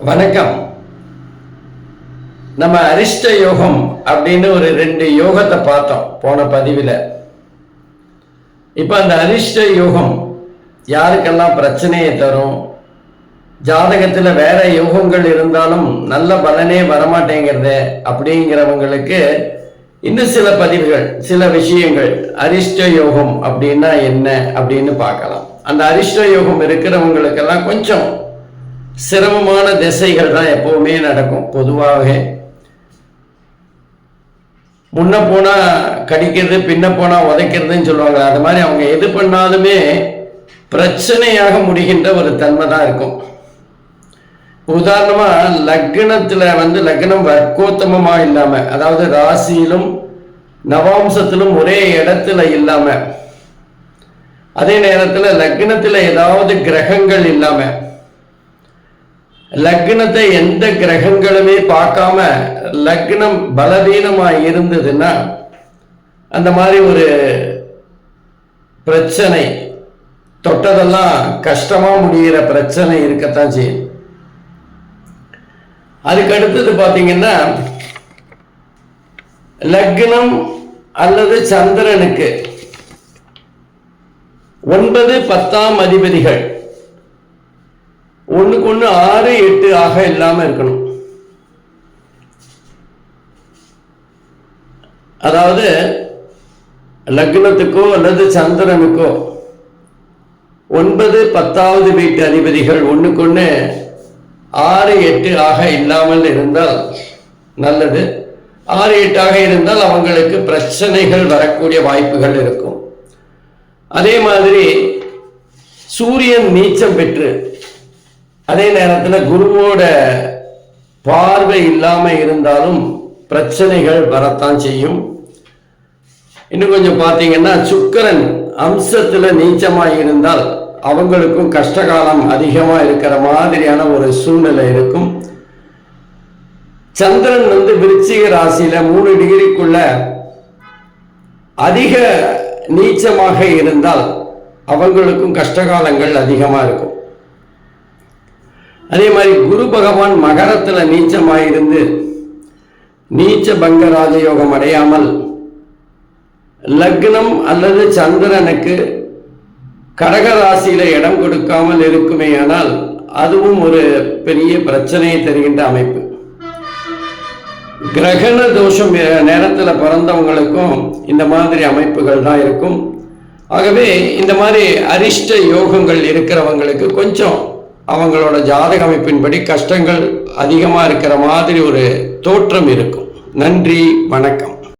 வணக்கம். நம்ம அரிஷ்ட யோகம் அப்படின்னு ஒரு ரெண்டு யோகத்தை பார்த்தோம் போன பதிவில். இப்போ அந்த அரிஷ்ட யோகம் யாருக்கெல்லாம் பிரச்சனையை தரும்? ஜாதகத்தில் வேற யோகங்கள் இருந்தாலும் நல்ல பலனே வரமாட்டேங்கிறது அப்படிங்கிறவங்களுக்கு இன்னும் சில பதிவுகள் சில விஷயங்கள். அரிஷ்ட யோகம் அப்படின்னா என்ன அப்படின்னு பார்க்கலாம். அந்த அரிஷ்ட யோகம் இருக்கிறவங்களுக்கெல்லாம் கொஞ்சம் சிரமமான திசைகள் தான் எப்பவுமே நடக்கும். பொதுவாகவே முன்ன போனா கடிக்கிறது பின்ன போனா உதைக்கிறதுன்னு சொல்லுவாங்க. அது மாதிரி அவங்க எது பண்ணாலுமே பிரச்சனையாக முடிகின்ற ஒரு தன்மை தான் இருக்கும். உதாரணமா லக்னத்துல வந்து லக்னம் வர்க்கோத்தமமா இல்லாம அதாவது ராசியிலும் நவாம்சத்திலும் ஒரே இடத்துல இல்லாம அதே நேரத்துல லக்னத்துல ஏதாவது கிரகங்கள் இல்லாம லக்னத்தை எந்த கிரகங்களுமே பார்க்காம லக்னம் பலவீனமாக இருந்ததுன்னா அந்த மாதிரி ஒரு பிரச்சனை தொட்டதெல்லாம் கஷ்டமா முடிகிற பிரச்சனை இருக்கத்தான் செய்யும். அதுக்கு அடுத்தது பார்த்தீங்கன்னா லக்னம் அல்லது சந்திரனுக்கு ஒன்பது பத்தாம் அதிபதிகள். ஒன்றுக்கு ஒன்று ஆறு எட்டு ஆக இல்லாமல் இருக்கணும். அதாவது லக்னத்துக்கோ அல்லது சந்திரனுக்கோ ஒன்பது பத்தாவது வீட்டு அதிபதிகள் ஒண்ணுக்கொண்ணு ஆறு எட்டு ஆக இல்லாமல் இருந்தால் நல்லது. ஆறு எட்டாக இருந்தால் அவங்களுக்கு பிரச்சனைகள் வரக்கூடிய வாய்ப்புகள் இருக்கும். அதே மாதிரி சூரியன் நீச்சம் பெற்று அதே நேரத்தில் குருவோட பார்வை இல்லாமல் இருந்தாலும் பிரச்சனைகள் வரத்தான் செய்யும். இன்னும் கொஞ்சம் பார்த்தீங்கன்னா சுக்கரன் அம்சத்தில் நீச்சமாக இருந்தால் அவங்களுக்கும் கஷ்டகாலம் அதிகமாக இருக்கிற மாதிரியான ஒரு சூழ்நிலை இருக்கும். சந்திரன் வந்து விருச்சிக ராசியில மூணு டிகிரிக்குள்ள அதிக நீச்சமாக இருந்தால் அவங்களுக்கும் கஷ்டகாலங்கள் அதிகமாக இருக்கும். அதே மாதிரி குரு பகவான் மகரத்தில் நீச்சமாயிருந்து நீச்ச பங்க ராஜயோகம் அடையாமல் லக்னம் அல்லது சந்திரனுக்கு கடக ராசியில இடம் கொடுக்காமல் இருக்குமேயானால் அதுவும் ஒரு பெரிய பிரச்சனையை தருகின்ற அமைப்பு. கிரகண தோஷம் நேரத்தில் பிறந்தவங்களுக்கும் இந்த மாதிரி அமைப்புகள் தான் இருக்கும். ஆகவே இந்த மாதிரி அரிஷ்ட யோகங்கள் இருக்கிறவங்களுக்கு கொஞ்சம் அவங்களோட ஜாதக அமைப்பின்படி கஷ்டங்கள் அதிகமாக இருக்கிற மாதிரி ஒரு தோற்றம் இருக்கும். நன்றி வணக்கம்.